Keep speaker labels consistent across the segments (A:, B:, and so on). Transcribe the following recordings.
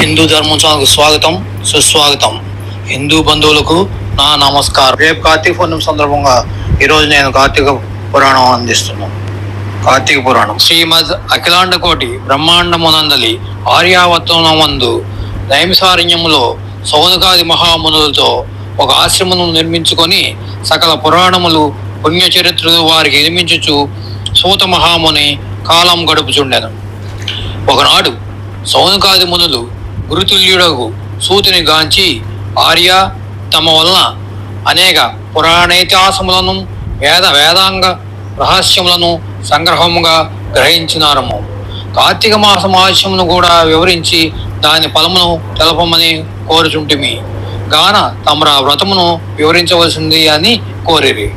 A: హిందూ ధర్మం ఛానల్కు స్వాగతం సుస్వాగతం. హిందూ బంధువులకు నా నమస్కారం. రేపు కార్తీక పౌర్ణమి సందర్భంగా ఈరోజు నేను కార్తీక పురాణం అందిస్తున్నాను. కార్తీక పురాణం. శ్రీమద్ అఖిలాండ కోటి బ్రహ్మాండమునందలి ఆర్యావర్తనమందు నైమిసారణ్యములో సౌనకాది మహామునులతో ఒక ఆశ్రమం నిర్మించుకొని సకల పురాణములు పుణ్యచరిత్రలు వారికి నిర్మించుచు సూత మహాముని కాలం గడుపుచుండెను. ఒకనాడు సౌనకాది మునులు గురుతుల్యుడగు సూతిని గాంచి ఆర్య తమ వలన అనేక పురాణేతిహాసములను వేద వేదాంగ రహస్యములను సంగ్రహముగా గ్రహించినారము. కార్తీక మాస మహాత్మ్యమును కూడా వివరించి దాని ఫలమును తెలపమని కోరుచుంటిమి. గాన తమర వ్రతమును వివరించవలసింది అని కోరిరి.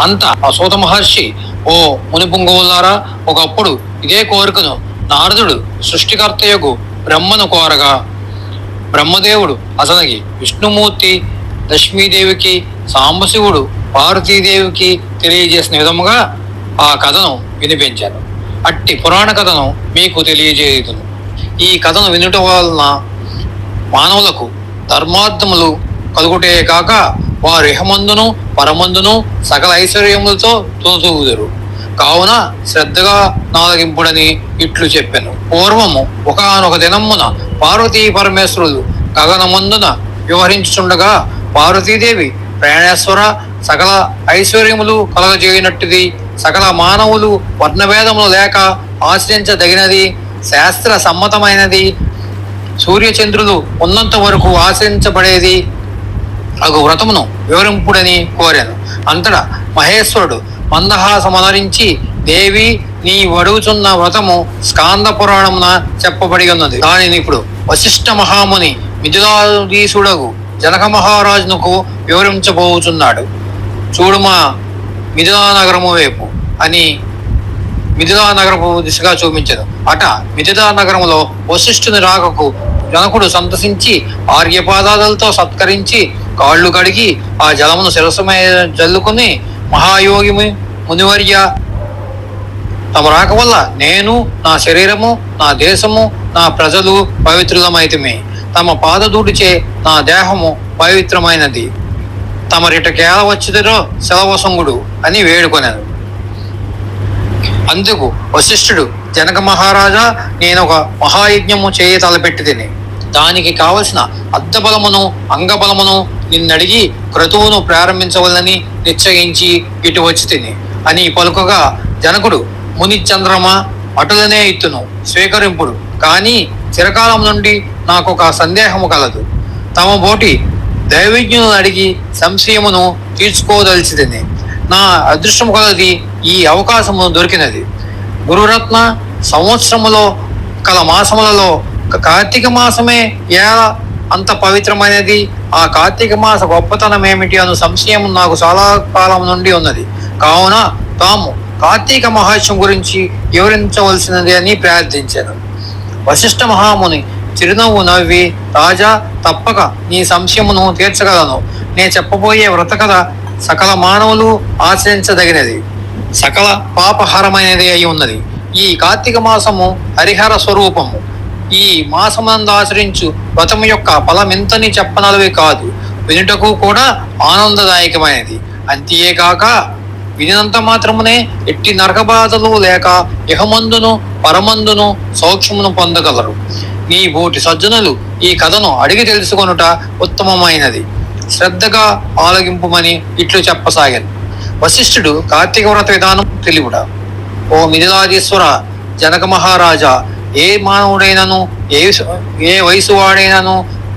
A: అంత అశోత మహర్షి ఓ మునిపుంగవులారా ఒకప్పుడు ఇదే కోరికను నారదుడు సృష్టికర్తయకు బ్రహ్మను కోరగా బ్రహ్మదేవుడు అతనికి విష్ణుమూర్తి లక్ష్మీదేవికి సాంబశివుడు పార్వతీదేవికి తెలియజేసిన విధముగా ఆ కథను వినిపించాను అట్టి పురాణ కథను మీకు తెలియజేయుదును. ఈ కథను వినటం వలన మానవులకు ధర్మార్థములు కలుగుటే కాక వారు ఇహమందును పరమందును సకల ఐశ్వర్యములతో తోతుగుదురు కావున శ్రద్ధగా నాలగింపుడని ఇట్లు చెప్పాను. పూర్వము ఒకనొక దినమున పార్వతీ పరమేశ్వరుడు గగనమందున వ్యవహరించుండగా పార్వతీదేవి ప్రయాణేశ్వర సకల ఐశ్వర్యములు కలగజేయనట్టుది సకల మానవులు వర్ణభేదములు లేక ఆశ్రయించదగినది శాస్త్ర సమ్మతమైనది సూర్యచంద్రులు ఉన్నంత వరకు ఆశ్రయించబడేది అగు వ్రతమును వివరింపుడని కోరాను. అంతటా మహేశ్వరుడు మందహాసమనరించి దేవి నీ వడుగుచున్న వ్రతము స్కాంద పురాణమున చెప్పబడి ఉన్నది. దానిని ఇప్పుడు వశిష్ఠ మహాముని మిథులాధీసుడగు జనక మహారాజునకు వివరించబోచున్నాడు. చూడు మా మిథులా నగరము వైపు అని మిథులానగరపు దిశగా చూపించదు. అట మిథిలా నగరములో వశిష్ఠుని రాకకు జనకుడు సంతసించి ఆర్యపాదాలతో సత్కరించి కాళ్ళు కడిగి ఆ జలమును శిరసమే జల్లుకుని మహాయోగి మునివర్య. తమ రాక వల్ల నేను నా శరీరము నా దేశము నా ప్రజలు పవిత్రులమైతమే. తమ పాదదూడిచే నా దేహము పవిత్రమైనది. తమరిటకేల వచ్చిదరో సెలవసంగుడు అని వేడుకొనాను. అందుకు వశిష్ఠుడు జనక మహారాజా నేను ఒక మహాయజ్ఞము చేయ తలపెట్టి తిని దానికి కావలసిన అద్దబలమును అంగబలమును నిన్నడిగి క్రతువును ప్రారంభించవలని నిశ్చయించి ఇటు వచ్చి తిని అని పలుకగా జనకుడు ముని చంద్రమ అటులనే ఇత్తును స్వీకరింపుడు. కానీ చిరకాలం నుండి నాకు ఒక సందేహము కలదు. తమ బోటి దైవజ్ఞులను అడిగి సంశయమును తీర్చుకోదలిచిదని నా అదృష్టము కలది ఈ అవకాశము దొరికినది. గురురత్న సంవత్సరములో కల మాసములలో కార్తీక మాసమే ఎలా అంత పవిత్రమైనది? ఆ కార్తీక మాస గొప్పతనం ఏమిటి అను సంశయం నాకు చాలా కాలం నుండి ఉన్నది. కావున తాము కార్తీక మహాత్యం గురించి వివరించవలసినది అని ప్రార్థించాను. వశిష్ఠ మహాముని చిరునవ్వు నవ్వి రాజా తప్పక నీ సంశయమును తీర్చగలను. నే చెప్పబోయే వ్రత కథ సకల మానవులు ఆచరించదగినది సకల పాపహరమైనది అయి ఉన్నది. ఈ కార్తీక మాసము హరిహర స్వరూపము. ఈ మాసమందు ఆచరించు వ్రతము యొక్క ఫలమెంతని చెప్పనలవి కాదు. వినుటకు కూడా ఆనందదాయకమైనది. అంతేకాక వినినంత మాత్రమునే ఎట్టి నరకబాధలు లేక ఇహమందును పరమందును సౌక్ష్మను పొందగలరు. నీ బోటి సజ్జనులు ఈ కథను అడిగి తెలుసుకొనుట ఉత్తమమైనది. శ్రద్ధగా ఆలగింపుమని ఇట్లు చెప్పసాగాను వశిష్ఠుడు కార్తీక వ్రత విధానం తెలివుడ ఓ మిథిలాదీశ్వర జనక మహారాజా ఏ మానవుడైనను ఏ ఏ వయసు వాడైనను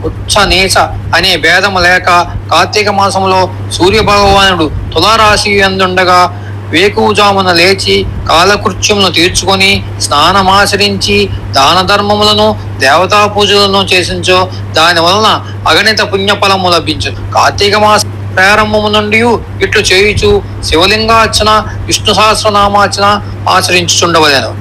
A: ఉచ్చ నీచ అనే భేదము లేక కార్తీక మాసంలో సూర్య భగవానుడు తులారాశి ఎందుండగా వేకువజామున లేచి కాలకృత్యమును తీర్చుకొని స్నానమాచరించి దాన ధర్మములను దేవతా పూజలను చేసించో దాని వలన అగణిత పుణ్యఫలము లభించు. కార్తీక మాస ప్రారంభము నుండి ఇట్లు చేయుచు శివలింగార్చన విష్ణు సహస్రనామార్చన ఆచరించుచుండవలేను.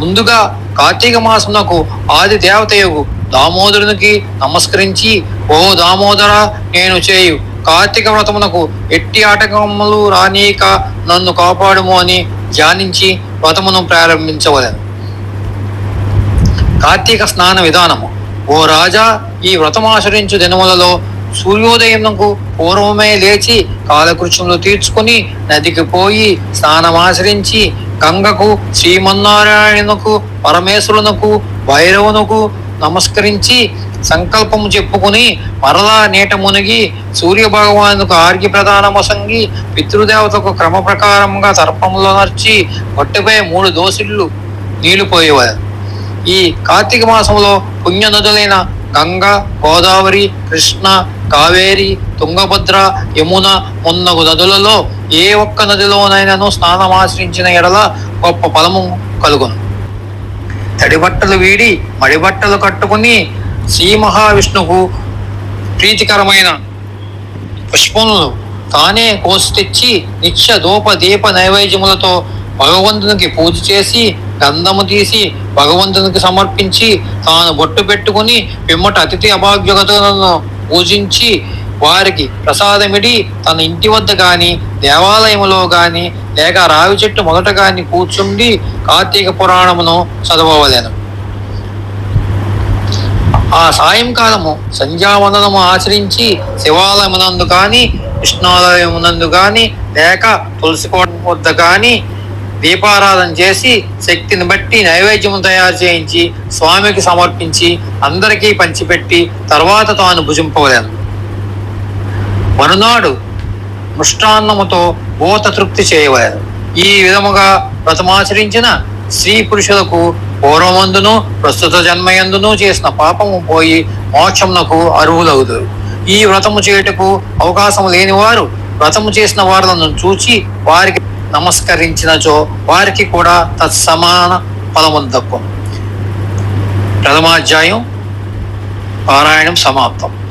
A: ముందుగా కార్తీక మాసమునకు ఆది దేవతయగు దామోదరునికి నమస్కరించి ఓ దామోదర నేను చేయు. కార్తీక వ్రతమునకు ఎట్టి ఆటకములు రానీక నన్ను కాపాడుము అని ధ్యానించి వ్రతమును ప్రారంభించవలెను. కార్తీక స్నాన విధానము. ఓ రాజా ఈ వ్రతమాచరించు దినములలో సూర్యోదయంకు పూర్వమే లేచి కాలకృత్యములు తీర్చుకుని నదికి పోయి స్నానమాచరించి గంగకు శ్రీమన్నారాయణకు పరమేశ్వరునకు భైరవునకు నమస్కరించి సంకల్పము చెప్పుకుని మరలా నీట మునిగి సూర్య భగవానుకు ఆర్ఘ్య ప్రదానమసంగి పితృదేవతకు క్రమ ప్రకారంగా సర్పంలో నర్చి పట్టుపై మూడు దోసిళ్ళు నీళ్ళు పోయేవారు. ఈ కార్తీక మాసంలో పుణ్య నదులైన గంగ గోదావరి కృష్ణ కావేరి తుంగభద్ర యమున మున్నగు నదులలో ఏ ఒక్క నదిలోనైనాను ఆశ్రించిన ఎడల గొప్ప ఫలము కలుగును. తడి బట్టలు వీడి మడి బట్టలు కట్టుకుని శ్రీ మహావిష్ణువు ప్రీతికరమైన పుష్పములను తానే కోసి తెచ్చి నిత్య దూప దీప నైవేద్యములతో భగవంతునికి పూజ చేసి గంధము తీసి భగవంతునికి సమర్పించి తాను బొట్టు పెట్టుకుని పిమ్మట అతిథి అభాగ్యతలను పూజించి వారికి ప్రసాదమిడి తన ఇంటి వద్ద గాని దేవాలయములో గాని లేక రావి చెట్టు మొదట గాని కూర్చుండి కార్తీక పురాణమును చదవవలెను. ఆ సాయంకాలము సంధ్యావందనము ఆచరించి శివాలయమునందు కాని కృష్ణాలయమునందు కాని లేక తులసి కోట వద్ద కాని దీపారాధన చేసి శక్తిని బట్టి నైవేద్యము తయారు చేయించి స్వామికి సమర్పించి అందరికీ పంచిపెట్టి తర్వాత తాను భుజింపవలేను. మరునాడు మృష్టాన్నముతో భూత తృప్తి చేయవారు ఈ విధముగా వ్రతమాచరించిన స్త్రీ పురుషులకు పూర్వమందును ప్రస్తుత జన్మయందును చేసిన పాపము పోయి మోక్షమునకు అర్హులవుతారు ఈ వ్రతము చేయుటకు అవకాశం లేని వారు వ్రతము చేసిన వారులను చూచి వారికి నమస్కరించినచో వారికి కూడా తత్సమాన ఫలము దక్కు ప్రథమాధ్యాయం పారాయణం సమాప్తం.